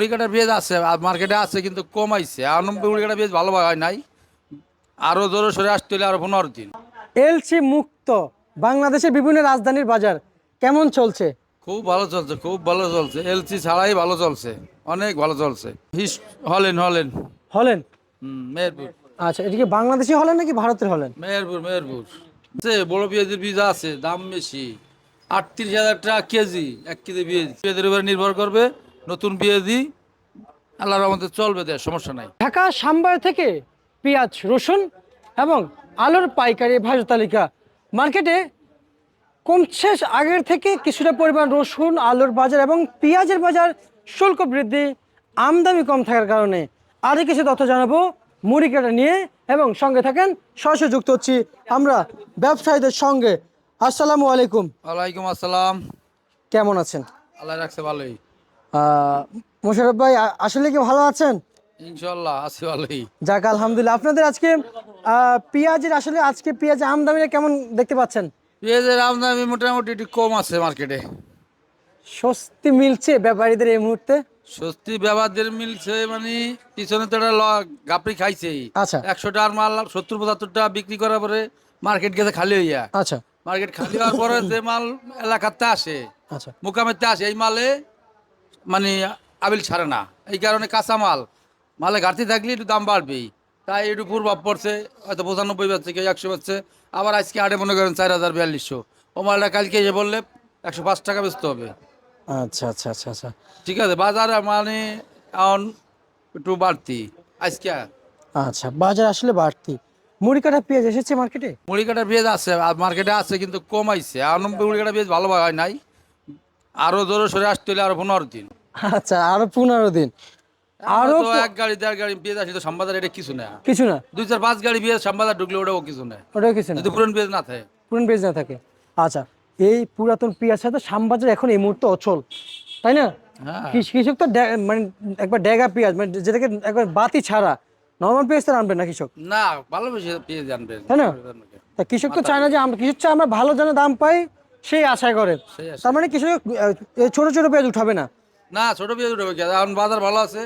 মুড়ি কাটার পেঁয়াজ আছে আর মার্কেটে আছে কিন্তু কমাইছে। আর মুড়ি কাটার পেঁয়াজ ভালো হয় নাই। আরও জোরে সরে আসতে হলে আরও পনেরো দিন। এলসি মুক্ত বাংলাদেশের বিভিন্ন রাজধানীর বাজার। কেমন চলছে? খুব ভালো চলছে খুব ভালো চলছে। এলসি ছাড়াই ভালো চলছে অনেক ভালো চলছে। হলেন হলেন। হলেন? মেহেরপুর। আচ্ছা এটা কি বাংলাদেশি হলেন নাকি ভারতের হলেন? মেহেরপুর মেহেরপুর। আছে বড় পেঁয়াজের বীজ আছে দাম বেশি। আটত্রিশ হাজার টাকা কেজি এক কেজি পেঁয়াজ। পেঁয়াজের উপরে নির্ভর করবে নতুন পেঁয়াজি আল্লাহর আমাদের চলবে দেয় সমস্যা নাই। ঢাকা সাম্বার থেকে পেঁয়াজ রসুন এবং আলুর পাইকারি ভাজা তালিকা। মার্কেটে কমছে আগের থেকে কিছুটা পরিমাণ রসুন আলুর বাজার এবং পেঁয়াজের বাজার শুল্ক বৃদ্ধি আমদানি কম থাকার কারণে। আরও কিছু তথ্য জানাব মুড়ি কাটা নিয়ে এবং সঙ্গে থাকেন সরাসরি যুক্ত হচ্ছি আমরা ব্যবসায়ীদের সঙ্গে। আসসালামু আলাইকুম। ওয়ালাইকুম আসসালাম। কেমন আছেন? আল্লাহ রাখছে ভালোই। মোশারফ ভাই আসলে কি ভালো আছেন? ইনশাল্লাহ আছি ভালোই। যাক আলহামদুলিল্লাহ। আপনাদের আজকে পেঁয়াজের আসলে আজকে পেঁয়াজের আমদানিটা কেমন দেখতে পাচ্ছেন? পেঁয়াজের আমদানি মোটামুটি একটু কম আছে মার্কেটে স্বস্তি মিলছে ব্যাপারীদের এই মুহূর্তে? সস্তি ব্যবহারদের মিলছে মানে পিছনে তো একটা গাপড়ি খাইছেই। আচ্ছা। একশো টাকার মাল সত্তর পঁচাত্তর টাকা বিক্রি করার পরে মার্কেট গেছে খালি হইয়া। আচ্ছা। মার্কেট খালি হওয়ার পরে যে মাল এলাকাতে আসে আচ্ছা। মোকামেতে আসে এই মালে মানে আবিল ছাড়ে না। এই কারণে কাঁচামাল মালে ঘাটতি থাকলে একটু দাম বাড়বেই। তাই একটু প্রভাব পড়ছে হয়তো পঁচানব্বই পাচ্ছে কেউ একশো পাচ্ছে আবার আজকে আটে মনে করেন চার হাজার বিয়াল্লিশশো। ও মালটা কালকে এসে বললে একশো পাঁচ টাকা বেচতে হবে। আচ্ছা আচ্ছা আচ্ছা আচ্ছা। ঠিক আছে বাজার মানে এখন একটু বাড়তি। আজকে আচ্ছা বাজার আসলে বাড়তি। মুড়ি কাটা পেঁয়াজ এসেছে মার্কেটে মুড়ি কাটা পেঁয়াজ আছে আর মার্কেটে আছে কিন্তু কমাইছে। আর মুড়ি কাটা পেঁয়াজ ভালো হয় নাই। আরও জোরে সরে আসতে হলে আরও পনেরো দিন। আচ্ছা আরও পনেরো দিন। আরও তো এক গাড়ি দেড় গাড়ি আসে তো সাম্বাদার এটা কিছু না। কিছু না। দুই চার পাঁচ গাড়ি পেঁয়াজ সাম্বাদার ঢুকলে ওটাও কিছু না। ওটাও কিছু না। যদি পুরন পেঁয়াজ না থাকে। পুরান পেঁয়াজ না থাকে। আচ্ছা এই পুরাতন পেঁয়াজ সাথে শ্যামবাজার এখন এই মুহূর্তে অচল তাই না? হ্যাঁ। কৃষক তো মানে একবার ডেগা পেঁয়াজ মানে যেটাকে একবার বাতি ছাড়া নর্মাল পেঁয়াজ তো আনবে না কৃষক? না ভালোবেসে পেঁয়াজ আনবেন তাই না? তা কৃষক তো চায় না যে আমরা কৃষক চায় আমরা ভালো যেন দাম পাই সেই আশা করে। তার মানে এই ছোট ছোট পেঁয়াজ উঠাবে না? না ছোট পেঁয়াজ উঠবে কি? এখন বাজার ভালো আছে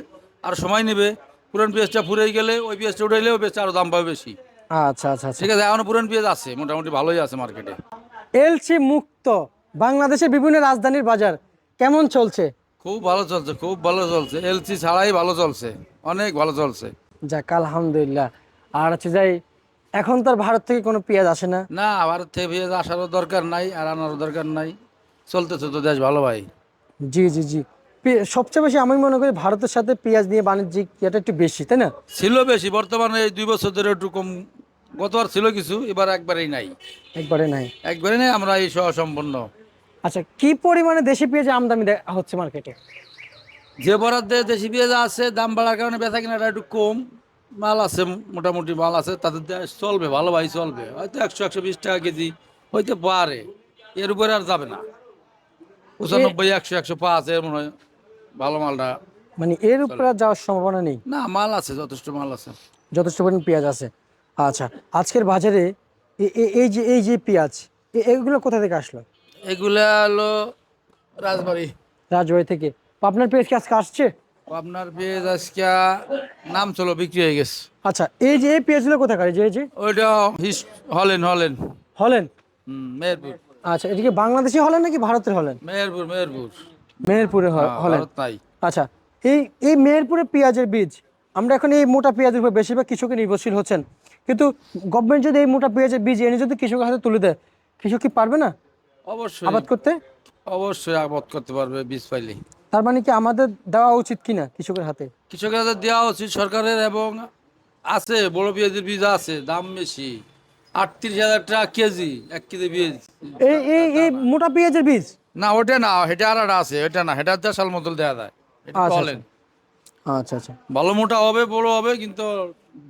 আর সময় নেবে। পুরান পেঁয়াজটা ফুরে গেলে ওই পেঁয়াজটা উঠাইলে ওই পেঁয়াজটা আরও দাম পাবে বেশি। আচ্ছা আচ্ছা আচ্ছা। ঠিক আছে এখন পুরান পেঁয়াজ আছে মোটামুটি ভালোই আছে মার্কেটে এলসি মুক্ত বাংলাদেশের বিভিন্ন রাজধানীর বাজার কেমন চলছে? খুব ভালো চলছে খুব ভালো চলছে। এলসি ছাড়াই ভালো চলছে অনেক ভালো চলছে। যাক আলহামদুলিল্লাহ। আর হচ্ছে যাই এখন তো আর ভারত থেকে কোনো পেঁয়াজ আসে না। না ভারত থেকে পেঁয়াজ আসারও দরকার নাই আর আনারও দরকার নাই। চলতেছে তো দেশ ভালো ভাই। জি জি জি। সবচেয়ে বেশি আমি মনে করি ভারতের সাথে পেঁয়াজ নিয়ে বাণিজ্যিক এটা একটু বেশি তাই না? ছিল বেশি বর্তমানে এই দুই বছর ধরে একটু কম। গতবার ছিল কিছু এবার একবারেই নাই। একবারে নাই। একবারে নাই আমরা এই সহ সম্পন্ন। আচ্ছা কি পরিমাণে দেশি পেঁয়াজ আমদানি হচ্ছে মার্কেটে যে বরাদ্দে দেশি পেঁয়াজ আছে দাম বাড়ার কারণে বেচা কিনাটা একটু কম। মাল আছে মোটামুটি মাল আছে তাদের চলবে ভালো ভাই চলবে। হয়তো একশো একশো বিশ টাকা কেজি হইতে পারে এর উপরে আর যাবে না। পঁচানব্বই একশো একশো পাঁচ এর মনে হয় ভালো মালটা মানে এর উপরে যাওয়ার সম্ভাবনা নেই? না মাল আছে যথেষ্ট মাল আছে। যথেষ্ট পরিমাণ পেঁয়াজ আছে। আচ্ছা আজকের বাজারে এই যে এই যে পেঁয়াজ এগুলো কোথা থেকে আসলো? এগুলো হলো রাজবাড়ি। রাজবাড়ি থেকে। আপনার পেঁয়াজ কি আজকে আসছে? আপনার পেঁয়াজ আজকে নাম চলো বিক্রি হয়ে গেছে। আচ্ছা এই যে এই পেঁয়াজগুলো কোথাকার? এই যে যে? ওইটা হলেন হলেন। হলেন? মেহেরপুর। আচ্ছা এটা কি বাংলাদেশি হলেন নাকি ভারতের হলেন? মেহেরপুর মেহেরপুর। মেহেরপুরে হ্যাঁ, হলেন। নাই। আচ্ছা এই এই মেহেরপুরে পেঁয়াজের বীজ আমরা এখন এই মোটা পেঁয়াজের উপর বেশিরভাগ কৃষকের নির্ভরশীল হচ্ছেন। কিন্তু গভর্নমেন্ট যদি এই মোটা পেঁয়াজের বীজ এনে যদি কৃষকের হাতে তুলে দেয় কৃষক কি পারবে না? অবশ্যই। আবাদ করতে? অবশ্যই আবাদ করতে পারবে বীজ পাইলে। তার মানে কি আমাদের দেওয়া উচিত কিনা কৃষকের হাতে? কৃষকের হাতে দেওয়া উচিত সরকারের এবং আছে বড় পেঁয়াজের বীজ আছে দাম বেশি। আটত্রিশ হাজার টাকা কেজি এক কেজি বীজ। এই এই এই মোটা পেঁয়াজের বীজ? না ওটা না এটা আর আছে এটা না এটা দেশাল মতল দেওয়া যায়। আচ্ছা, বলেন। আচ্ছা। আচ্ছা ভালো মোটা হবে বড় হবে কিন্তু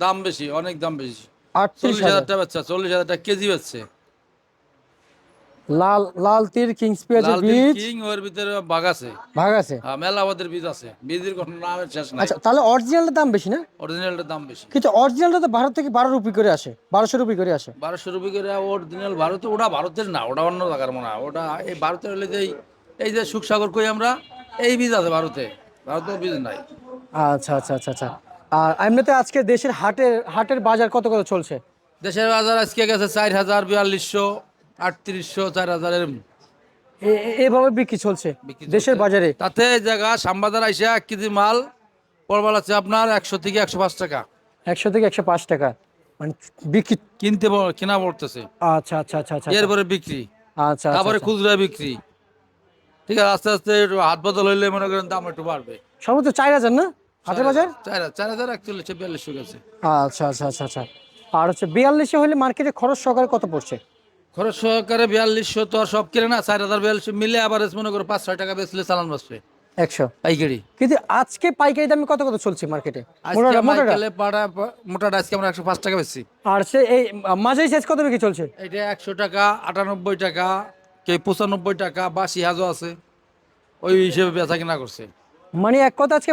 দাম বেশি অনেক দাম বেশি। আটত্রিশ হাজার। টাকা বেচছে চল্লিশ হাজার টাকা কেজি বেচছে। লাল লাল তীর কিংস পেঁয়াজের বীজ। কিং ওর ভিতরে বাঘ আছে। ভাগ আছে? হ্যাঁ, মেলাবাদের বীজ আছে। বীজের কোনো নামের শেষ নাই। আচ্ছা তাহলে অরিজিনালটার দাম বেশি না? অরিজিনালটার দাম বেশি। কিন্তু অরিজিনালটা তো ভারত থেকে বারো রুপি করে আসে বারোশো রুপি করে আসে। বারোশো রুপি করে অরিজিনাল ভারতে ওটা ভারতের না ওটা অন্য জায়গার মনে হয়। ওটা এই ভারতের হলে যে এই- যে সুখসাগর কই আমরা এই বীজ আছে ভারতে। তাও তো বীজ নাই। আচ্ছা আচ্ছা আচ্ছা আচ্ছা। আর এমনিতে আজকে দেশের হাটের হাটের বাজার কত কত চলছে? দেশের বাজার আজকে গেছে চার হাজার বিয়াল্লিশশো। আটত্রিশশো চার হাজারের এভাবে বিক্রি চলছে দেশের বাজারে। তাতে এই জায়গা শ্যামবাজার আইসা এক কেজি মাল পরবাল আছে আপনার একশো থেকে একশো পাঁচ টাকা। একশো থেকে একশো পাঁচ টাকা। মানে বিক্রি কিনতে কিনা পড়তেছে আচ্ছা আচ্ছা আচ্ছা আচ্ছা এরপরে বিক্রি। আচ্ছা তারপরে আচ্ছা। খুচরা বিক্রি। ঠিক আছে আস্তে আস্তে একটু হাত বদল হইলে মনে করেন দাম একটু বাড়বে। সর্বোচ্চ চার হাজার না? হাটের বাজার? চার হাজার চার হাজার একচল্লিশশো বিয়াল্লিশশো গেছে। আচ্ছা আচ্ছা আচ্ছা আচ্ছা। আর হচ্ছে বিয়াল্লিশে হলে মার্কেটে খরচ সহকারে কত পড়ছে? খরচ সহকারে বিয়াল্লিশশো তো আর সব কিনে না চার হাজার বিয়াল্লিশশো মিলে আবার মনে করো পাঁচ ছয় টাকা বেচলে চালান বাঁচবে একশো। পাইকারি। কিন্তু আজকে পাইকারি দামে কত কত চলছে মার্কেটে আজকে মোটাটা আমরা একশো পাঁচ টাকা বেচছি। আর সে এই মাঝারি সাইজ কত বিক্রি চলছে? এটা একশো টাকা আটানব্বই টাকা কে পঁচানব্বই টাকা বাসি হাজও আছে। ওই হিসেবে বেচা কিনা করছে। মানে এক কথা আজকে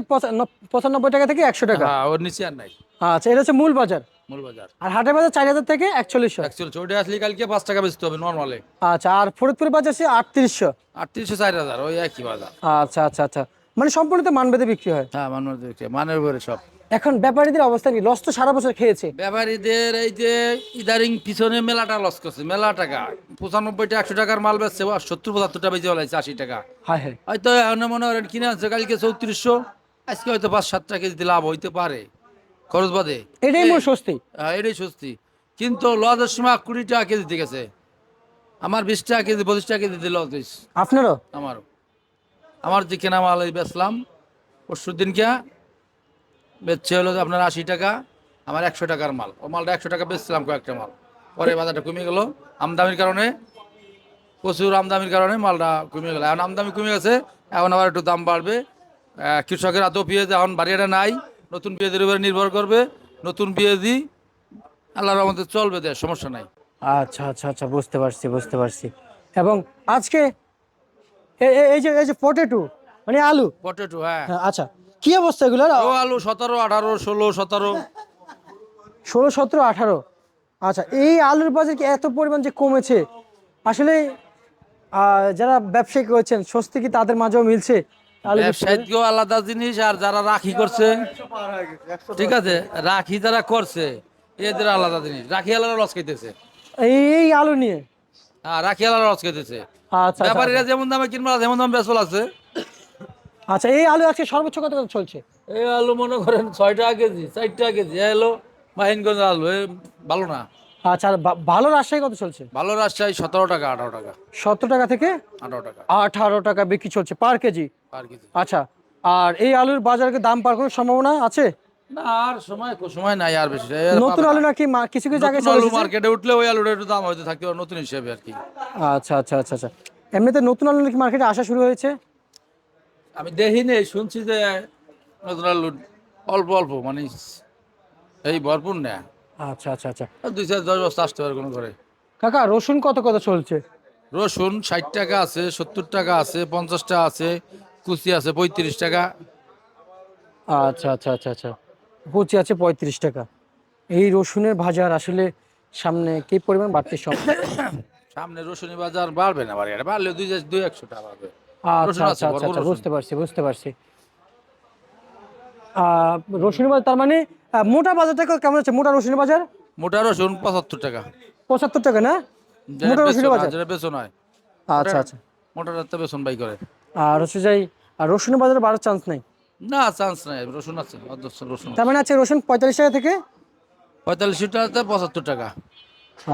পঁচানব্বই টাকা থেকে একশো টাকা? হ্যাঁ ওর নিচে আর নাই। আচ্ছা এটা হচ্ছে মূল বাজার। মূল আর হাটের বাজার চার হাজার থেকে একচল্লিশশো। অ্যাকচুয়ালি ওইটা আসলে কালকে পাঁচ টাকা বেচতে হবে নর্মালে আচ্ছা আর ফরিদপুর বাজার সে আটত্রিশশো। আটত্রিশশো চার হাজার ওই একই বাজার। আচ্ছা আচ্ছা আচ্ছা। মানে সম্পূর্ণ তো মানবেদে বিক্রি হয়। হ্যাঁ মানুষ দেখছে মানের উপরে সব। এখন ব্যাপারীদের অবস্থা কি? লস তো সারা বছর খেয়েছে। ব্যাপারীদের এই যে ইদারিং পিছনে মেলাটা লস করছে মেলা টাকা। পঁচানব্বইটা একশো টাকার মাল বেচছে বা সত্তর পঁচাত্তরটা বেজে বলাইছে আশি টাকা। হায় হায়। হয়তো এখন মনে করেন কিনে আনছে কালকে চৌত্রিশশো আজকে হয়তো পাঁচ সাত টাকা কেজিতে লাভ হইতে পারে। খরচ বাদে। এটাই মোট স্বস্তি। হ্যাঁ, এটাই সস্তি কিন্তু লজের সময় কুড়ি টাকা কেজি দিয়ে গেছে আমার বিশ টাকা কেজি পঁচিশ টাকা কেজি দিল লজ আপনারও? আমারও। আমার যে কেনা মাল বেচলাম পরশু দিনকে বেচছে হলো আপনার আশি টাকা আমার একশো টাকার মাল। ও মালটা একশো টাকা বেচছিলাম কয়েকটা মাল। পরে বাজারটা কমে গেল। আমদামির কারণে প্রচুর আমদামির কারণে মালটা কমে গেল। এখন আমদামি কমে গেছে এখন আবার একটু দাম বাড়বে। কৃষকের আদৌ পেঁয়াজ এখন বাড়িয়াটা নাই। নতুন পেঁয়াজের উপরে নির্ভর করবে নতুন বিয়ে দিই আল্লাহর আমাদের চলবে দেয় সমস্যা নাই। আচ্ছা আচ্ছা আচ্ছা বুঝতে পারছি বুঝতে পারছি। এবং আজকে এই যে এই যে পটেটো মানে আলু? পটেটো হ্যাঁ। হ্যাঁ, আচ্ছা কি অবস্থা এগুলো ও আলু সতেরো আঠারো ষোলো সতেরো। ষোলো সতেরো আঠারো। আচ্ছা এই আলুর বাজার কি এত পরিমাণ যে কমেছে? আসলে যারা ব্যবসায়ী করেছেন স্বস্তি কি তাদের মাঝেও মিলছে? ব্যবসায়িকও আলাদা জিনিস আর যারা রাখি করছে ঠিক আছে? রাখি যারা করছে এদের আলাদা জিনিস। রাখি আলাদা লস খাইতেছে। এই আলু নিয়ে? হ্যাঁ রাখি আলাদা লস খাইতেছে। আচ্ছা আচ্ছা, ব্যাপারীরা যেমন দামে কিনবা যেমন দাম বেসল আছে। আচ্ছা এই আলু আজকে সর্বোচ্চ কত চলছে? এই আলু মনে করেন ছয় টাকা কেজি চার টাকা কেজি এলো মাহিনগঞ্জ আলু ভালো না। আচ্ছা ভালো রাজশাহী কত চলছে? ভালো রাজশাহী সতেরো টাকা আঠারো টাকা। সতেরো টাকা থেকে আঠারো টাকা। আঠারো টাকা বিক্রি চলছে পার কেজি? পার কেজি। আচ্ছা আর এই আলুর বাজারে দাম পাওয়ার কোনো সম্ভাবনা আছে? না আর সময় সময় নাই আর বেশি। নতুন আলু নাকি কিছু কিছু জায়গায় নতুন আলু মার্কেটে উঠলে ওই একটু দাম হয়তো থাকতে পারে নতুন হিসেবে আর কি। আচ্ছা আচ্ছা আচ্ছা আচ্ছা। এমনিতে নতুন আলু নাকি মার্কেটে আসা শুরু হয়েছে? আমি দেখিনি শুনছি যে নতুন আলু অল্প অল্প মানে এই ভরপুর না আচ্ছা আচ্ছা আচ্ছা। দুই চার দশ বস্তা আসতে পারে কোনো ঘরে। কাকা রসুন কত কত চলছে? রসুন ষাট টাকা আছে সত্তর টাকা আছে পঞ্চাশ টাকা আছে কুচি আছে পঁয়ত্রিশ টাকা। আচ্ছা আচ্ছা আচ্ছা আচ্ছা। কুচি আছে পঁয়ত্রিশ টাকা। এই রসুনের বাজার আসলে সামনে কি পরিমাণ বাড়তে সব? সামনে রসুনি বাজার বাড়বে না বাড়ি বাড়লে দুই দুই একশো টাকা বাড়বে। আচ্ছা আচ্ছা আচ্ছা আচ্ছা। বুঝতে পারছি বুঝতে পারছি। রসুনের বাজার তার মানে মোটা বাজার বাজারটা কেমন আছে মোটা রসুনের বাজার? মোটা রসুন পঁচাত্তর টাকা। পঁচাত্তর টাকা না? মোটা রসুনের বাজার? যেটা বেসন হয়। আচ্ছা আচ্ছা। মোটা রাস্তা বেসন বাই করে। আর হচ্ছে যাই আর রসুনের বাজারে বাড়ার চান্স নাই? না চান্স নাই। রসুন আছে রসুন তার মানে আছে। রসুন পঁয়তাল্লিশ টাকা থেকে? পঁয়তাল্লিশ টাকাতে পঁচাত্তর টাকা।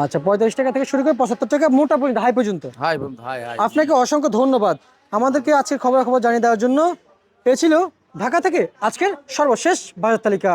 আচ্ছা পঁয়তাল্লিশ টাকা থেকে শুরু করে পঁচাত্তর টাকা মোটা পর্যন্ত হাই পর্যন্ত। হাই হাই হাই আপনাকে অসংখ্য ধন্যবাদ। আমাদেরকে আজকের খবরাখবর জানিয়ে দেওয়ার জন্য। এ ছিল ঢাকা থেকে আজকের সর্বশেষ বাজার তালিকা।